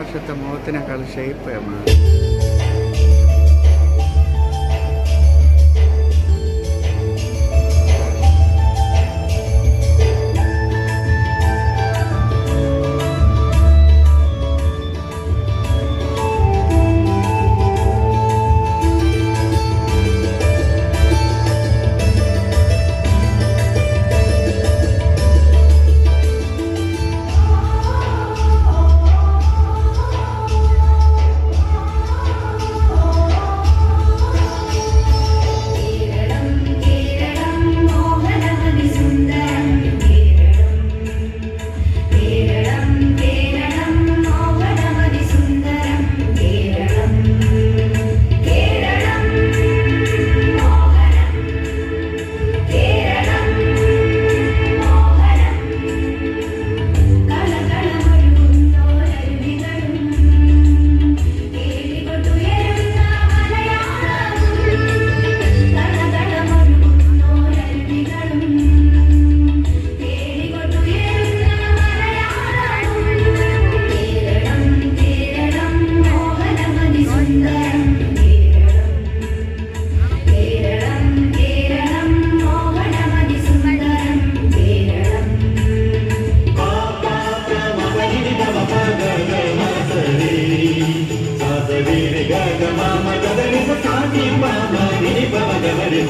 വർഷത്തെ മുഖത്തിനേക്കാൾ shape Keralam Ni